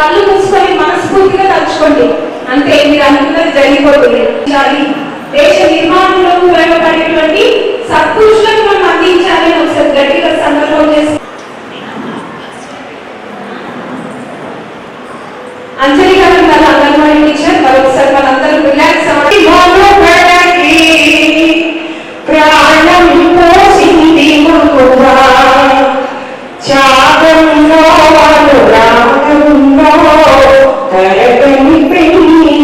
కళ్ళు మూసుకొని మనస్ఫూర్తిగా తలుచుకోండి. అంతే మీరు అనుకున్నది జరిగిపోతుంది. దేశ నిర్మాణంలో ఉపయోగపడేటువంటి సత్పురుషులను మనం అందించాలని ఒకసారి గట్టిగా సందర్భం చేసి అంజలి గారు మన అంగన్వాడీ టీచర్ మరొకసారి మనందరూ రిలాక్స్ అవ్వండి ప్రాణం పోసింది మగువా త్యాగంలో అనురాగంలో కరగని పెళ్ళి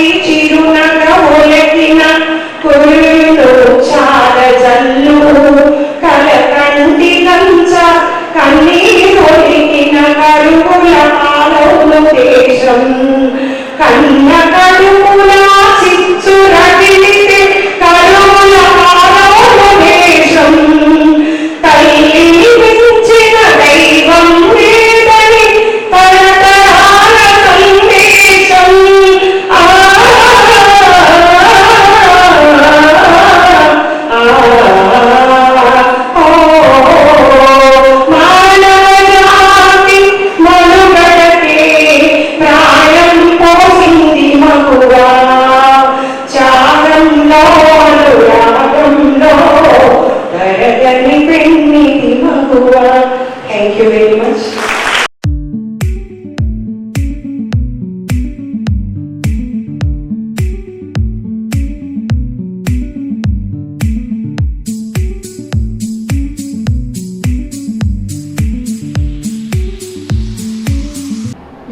age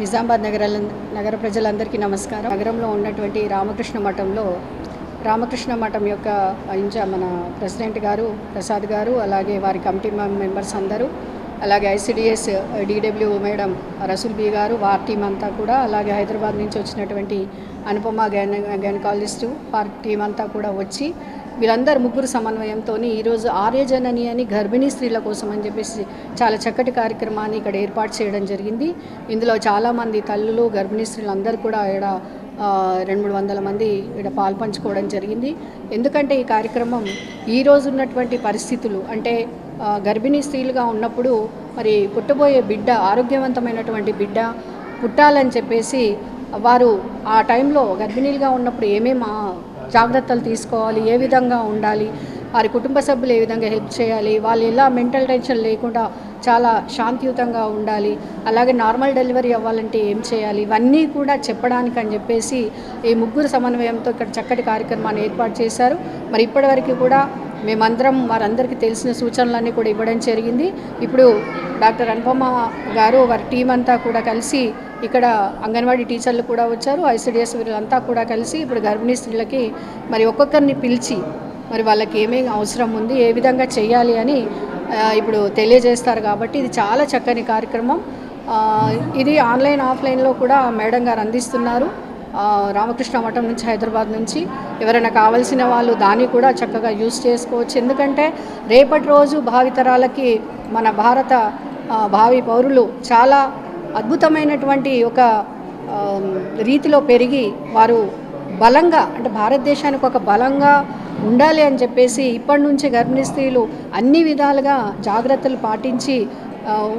నిజామాబాద్ నగర నగర ప్రజలందరికీ నమస్కారం. నగరంలో ఉన్నటువంటి రామకృష్ణ మఠంలో రామకృష్ణ మఠం యొక్క ఇంచా మన ప్రెసిడెంట్ గారు ప్రసాద్ గారు అలాగే వారి కమిటీ మెంబర్స్ అందరూ అలాగే ICDS DW madam Rasool Bi గారు వారి టీం అంతా కూడా అలాగే హైదరాబాద్ నుంచి వచ్చినటువంటి అనుపమ గైన గైనకాలజిస్టు వారి టీం అంతా కూడా వచ్చి వీళ్ళందరూ ముగ్గురు సమన్వయంతో ఈరోజు ఆర్యజనని అని గర్భిణీ స్త్రీల కోసం అని చెప్పేసి చాలా చక్కటి కార్యక్రమాన్ని ఇక్కడ ఏర్పాటు చేయడం జరిగింది. ఇందులో చాలామంది తల్లులు గర్భిణీ స్త్రీలు అందరూ కూడా ఇక్కడ రెండు మూడు వందల మంది ఇక్కడ పాల్పంచుకోవడం జరిగింది. ఎందుకంటే ఈ కార్యక్రమం ఈ రోజు ఉన్నటువంటి పరిస్థితులు అంటే గర్భిణీ స్త్రీలుగా ఉన్నప్పుడు మరి పుట్టబోయే బిడ్డ ఆరోగ్యవంతమైనటువంటి బిడ్డ పుట్టాలని చెప్పేసి వారు ఆ టైంలో గర్భిణీలుగా ఉన్నప్పుడు ఏమేమి జాగ్రత్తలు తీసుకోవాలి ఏ విధంగా ఉండాలి వారి కుటుంబ సభ్యులు ఏ విధంగా హెల్ప్ చేయాలి వాళ్ళు ఎలా మెంటల్ టెన్షన్ లేకుండా చాలా శాంతియుతంగా ఉండాలి అలాగే నార్మల్ డెలివరీ అవ్వాలంటే ఏం చేయాలి ఇవన్నీ కూడా చెప్పడానికి అని చెప్పేసి ఈ ముగ్గురు సమన్వయంతో ఇక్కడ చక్కటి కార్యక్రమాన్ని ఏర్పాటు చేశారు. మరి ఇప్పటివరకు కూడా మేమందరం వారందరికీ తెలిసిన సూచనలన్నీ కూడా ఇవ్వడం జరిగింది. ఇప్పుడు డాక్టర్ అనుపమ గారు వారి టీం అంతా కూడా కలిసి ఇక్కడ అంగన్వాడీ టీచర్లు కూడా వచ్చారు. ఐసిడిఎస్ వీళ్ళంతా కూడా కలిసి ఇప్పుడు గర్భిణీ స్త్రీలకి మరి ఒక్కొక్కరిని పిలిచి మరి వాళ్ళకి ఏమేమి అవసరం ఉంది ఏ విధంగా చేయాలి అని ఇప్పుడు తెలియజేస్తారు కాబట్టి ఇది చాలా చక్కని కార్యక్రమం. ఇది ఆన్లైన్ ఆఫ్లైన్లో కూడా మేడం గారు అందిస్తున్నారు. రామకృష్ణ మఠం నుంచి హైదరాబాద్ నుంచి. ఎవరైనా కావాల్సిన వాళ్ళు దాన్ని కూడా చక్కగా యూస్ చేసుకోవచ్చు. ఎందుకంటే రేపటి రోజు భావితరాలకి మన భారత భావి పౌరులు చాలా అద్భుతమైనటువంటి ఒక రీతిలో పెరిగి వారు బలంగా అంటే భారతదేశానికి ఒక బలంగా ఉండాలి అని చెప్పేసి ఇప్పటి నుంచి గర్భిణీ స్త్రీలు అన్ని విధాలుగా జాగ్రత్తలు పాటించి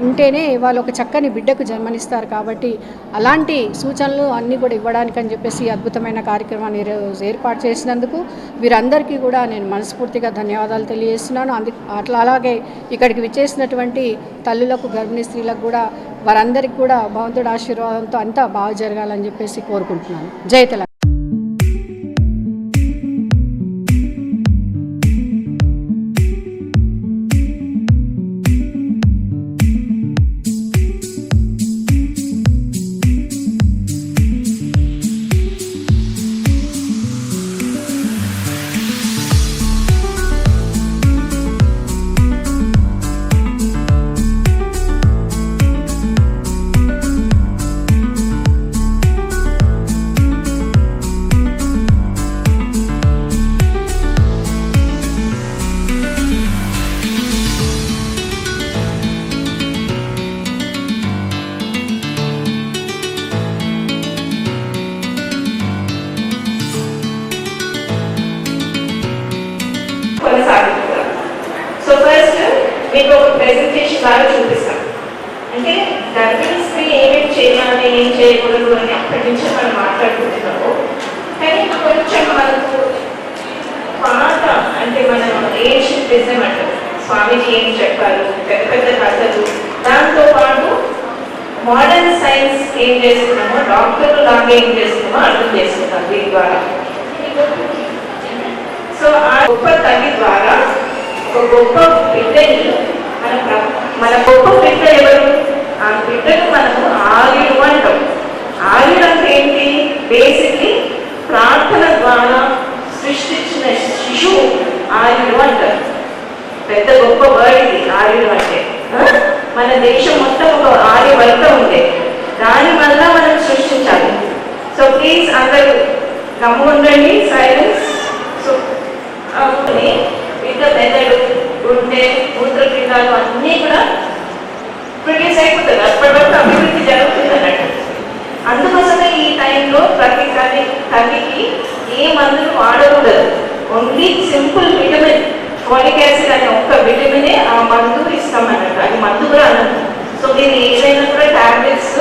ఉంటేనే వాళ్ళు ఒక చక్కని బిడ్డకు జన్మనిస్తారు కాబట్టి అలాంటి సూచనలు అన్నీ కూడా ఇవ్వడానికని చెప్పేసి అద్భుతమైన కార్యక్రమాన్ని ఈరోజు ఏర్పాటు చేసినందుకు వీరందరికీ కూడా నేను మనస్ఫూర్తిగా ధన్యవాదాలు తెలియజేస్తున్నాను. అందు అట్లా అలాగే ఇక్కడికి విచ్చేసినటువంటి తల్లులకు గర్భిణీ స్త్రీలకు కూడా వారందరికీ కూడా భగవంతుడి ఆశీర్వాదంతో అంతా బాగా జరగాలని చెప్పేసి కోరుకుంటున్నాను. జై తెలంగాణ. ద్వారా చూపిస్తాం అంటే గర్భిణీ స్త్రీ ఏమేమి చేయాలి ఏం చేయకూడదు అని అక్కడి నుంచి మనం మాట్లాడుకుంటున్నాము. కానీ కొంచెం మనకు పాత అంటే మనం ఏన్షియన్ విజయం అంటారు స్వామీజీ ఏం చెప్పారు? పెద్ద పెద్ద కథలు. దాంతో పాటు మోడర్న్ సైన్స్ ఏం చేస్తున్నామో డాక్టర్లు లాగా ఏం చేస్తున్నామో అర్థం చేసుకున్నాం దీని ద్వారా. సో ఆ గొప్ప తల్లి ద్వారా ఒక గొప్ప బిడ్డని మన మన గొప్ప బిడ్డ ఎవరు? ఆ బిడ్డను మనము ఆర్యుడు అంటాం. ఆయుడు అంటే ఏంటి? బేసిక్లీ ప్రార్థన ద్వారా సృష్టించిన శిశువు ఆయుడు అంటారు. పెద్ద గొప్ప వర్డ్ ఇది ఆర్యుడు అంటే. మన దేశం మొత్తం ఒక ఆర్య వర్గ ఉండే. దాని వల్ల మనం సృష్టించాలి. సో ప్లీజ్ అందరూ గమ్ము ఉండండి సైలెన్స్ సో అవుతుంది ఇంకా మెదడు గుండె మూత్రపిండాలు అన్నీ కూడా ప్రొడ్యూస్ అయిపోతుంది అప్పటి వరకు అభివృద్ధి జరుగుతుంది అన్నట్టు అందుకోసమే ఈ టైంలో ప్రతి తల్లి తల్లికి ఏ మందులు వాడకూడదు. Only simple vitamin folic acid అనే ఒక్క విటమినే ఆ మందు ఇస్తామన్నమాట. అది మందు కూడా అన్నట్టు సో మీరు ఏదైనా కూడా టాబ్లెట్స్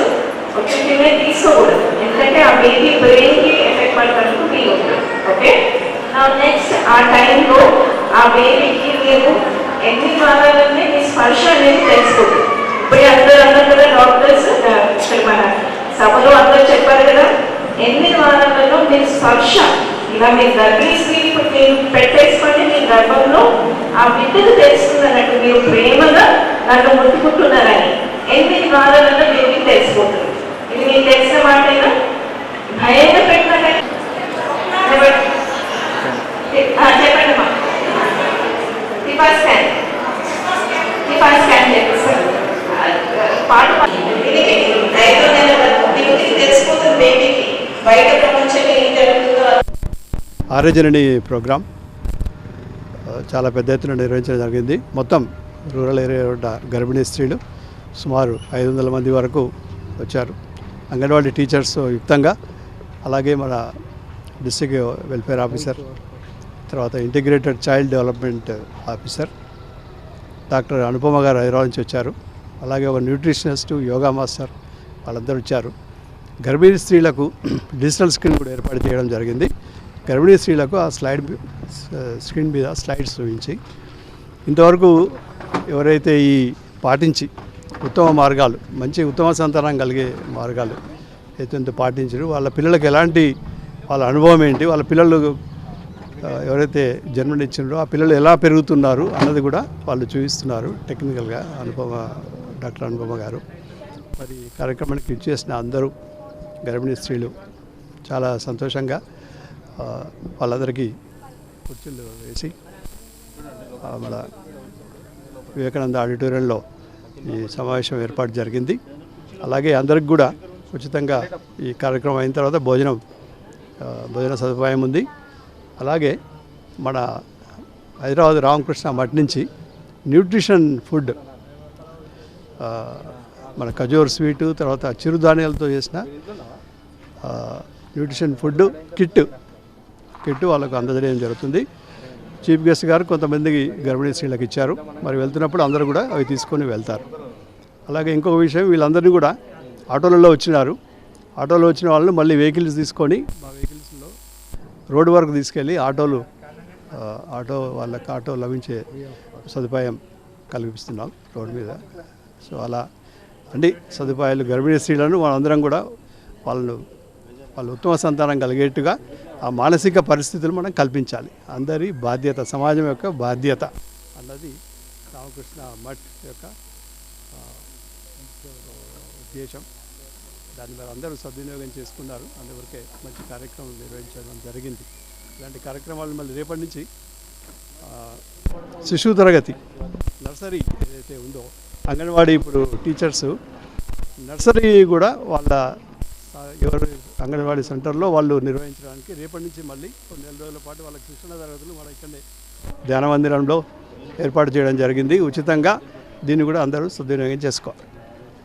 ఒక్కటినే తీసుకోకూడదు. ఎందుకంటే ఆ బేబీ బ్రెయిన్కి ఎఫెక్ట్ పడతానికి వీలు ఉంటుంది ఓకే నెక్స్ట్ ఆ టైంలో ఆ బేబీకి మీరు ఎన్ని వారాలనే మీ స్పర్శ అనేది తెలుసుకోండి ఇప్పుడు అందరూ అన్నారు కదా డాక్టర్స్ ఇక్కడ మన సభలో అందరూ చెప్పారు కదా ఎన్ని వారాలలో మీరు స్పర్శ ఇలా మీరు గర్భిణీ ఇప్పుడు మీరు పెట్టేసుకోండి మీ గర్భంలో ఆ బిడ్డకు తెలుస్తుంది అన్నట్టు మీరు ప్రేమగా నన్ను ముట్టుకుంటున్నారని. ఎనిమిది వారాలలో బేబీకి తెలిసిపోతుంది ఇది మీకు తెలిసిన మాటేనా? భయంగా పెట్టినట్టు. చెప్పండి. మా టిఫా స్కాన్. టిఫా స్కాన్ చేపిస్తారు పాట ఇది ఐదో నెల వరకు మీకు ఇది తెలిసిపోతుంది బేబీకి బయట ప్రపంచంలో ఆరోజనని ప్రోగ్రాం చాలా పెద్ద ఎత్తున నిర్వహించడం జరిగింది. మొత్తం రూరల్ ఏరియా గర్భిణీ స్త్రీలు సుమారు ఐదు వందల మంది వరకు వచ్చారు. అంగన్వాడీ టీచర్స్ యుక్తంగా అలాగే మన డిస్ట్రిక్ట్ వెల్ఫేర్ ఆఫీసర్ తర్వాత integrated child development officer doctor Anupama గారు హైదరాబాద్ నుంచి వచ్చారు. అలాగే ఒక న్యూట్రిషనిస్ట్ యోగా మాస్టర్ వాళ్ళందరూ వచ్చారు. గర్భిణీ స్త్రీలకు డిజిటల్ స్క్రీన్ కూడా ఏర్పాటు చేయడం జరిగింది. గర్భిణీ స్త్రీలకు ఆ స్లైడ్ స్క్రీన్ మీద స్లైడ్స్ చూపించి ఇంతవరకు ఎవరైతే ఈ పాటించి ఉత్తమ మార్గాలు మంచి ఉత్తమ సంతానం కలిగే మార్గాలు అయితే పాటించారు వాళ్ళ పిల్లలకు ఎలాంటి వాళ్ళ అనుభవం ఏంటి వాళ్ళ పిల్లలు ఎవరైతే జన్మనిచ్చిండ్రో ఆ పిల్లలు ఎలా పెరుగుతున్నారు అన్నది కూడా వాళ్ళు చూపిస్తున్నారు టెక్నికల్గా అనుపమ డాక్టర్ అనుపమ గారు. మరి కార్యక్రమానికి ఇచ్చేసిన అందరూ గర్భిణీ స్త్రీలు చాలా సంతోషంగా వాళ్ళందరికీ కుర్చీలు వేసి మన వివేకానంద ఆడిటోరియంలో ఈ సమావేశం ఏర్పాటు జరిగింది. అలాగే అందరికి కూడా ఉచితంగా ఈ కార్యక్రమం అయిన తర్వాత భోజనం భోజన సదుపాయం ఉంది. అలాగే మన హైదరాబాద్ రామకృష్ణ మఠ్ నుంచి న్యూట్రిషన్ ఫుడ్ మన ఖజూర్ స్వీటు తర్వాత చిరుధాన్యాలతో చేసిన న్యూట్రిషన్ ఫుడ్ కిట్ కిట్టు వాళ్ళకు అందజేయడం జరుగుతుంది. చీఫ్ గెస్ట్ గారు కొంతమందికి గర్భిణీ స్త్రీలకు ఇచ్చారు. మరి వెళ్తున్నప్పుడు అందరూ కూడా అవి తీసుకొని వెళ్తారు. అలాగే ఇంకొక విషయం వీళ్ళందరినీ కూడా ఆటోలలో వచ్చినారు. ఆటోలో వచ్చిన వాళ్ళని మళ్ళీ వెహికల్స్ తీసుకొని మా వెహికల్స్లో రోడ్డు వరకు తీసుకెళ్ళి ఆటోలు ఆటో వాళ్ళకి ఆటో లభించే సదుపాయం కల్పిస్తున్నాం రోడ్డు మీద. సో అలా అన్ని సదుపాయాలు గర్భిణీ స్త్రీలను మనందరం కూడా వాళ్ళను వాళ్ళు ఉత్తమ సంతానం కలిగేట్టుగా ఆ మానసిక పరిస్థితులు మనం కల్పించాలి. అందరి బాధ్యత సమాజం యొక్క బాధ్యత అన్నది రామకృష్ణ మఠ్ యొక్క ఉద్దేశం. దాన్ని మరి అందరూ సద్వినియోగం చేసుకున్నారు. అందువరకే మంచి కార్యక్రమం నిర్వహించడం జరిగింది. ఇలాంటి కార్యక్రమాలు మళ్ళీ రేపటి నుంచి శిశువు తరగతి నర్సరీ ఏదైతే ఉందో అంగన్వాడీ ఇప్పుడు టీచర్స్ నర్సరీ కూడా వాళ్ళ ఎవరు అంగన్వాడీ సెంటర్లో వాళ్ళు నిర్వహించడానికి రేపటి నుంచి మళ్ళీ కొన్ని నెల రోజుల పాటు వాళ్ళకి శిక్షణ తరగతులు మన ఇక్కడనే ధ్యాన మందిరంలో ఏర్పాటు చేయడం జరిగింది. ఉచితంగా దీన్ని కూడా అందరూ సద్వినియోగం చేసుకోవాలి.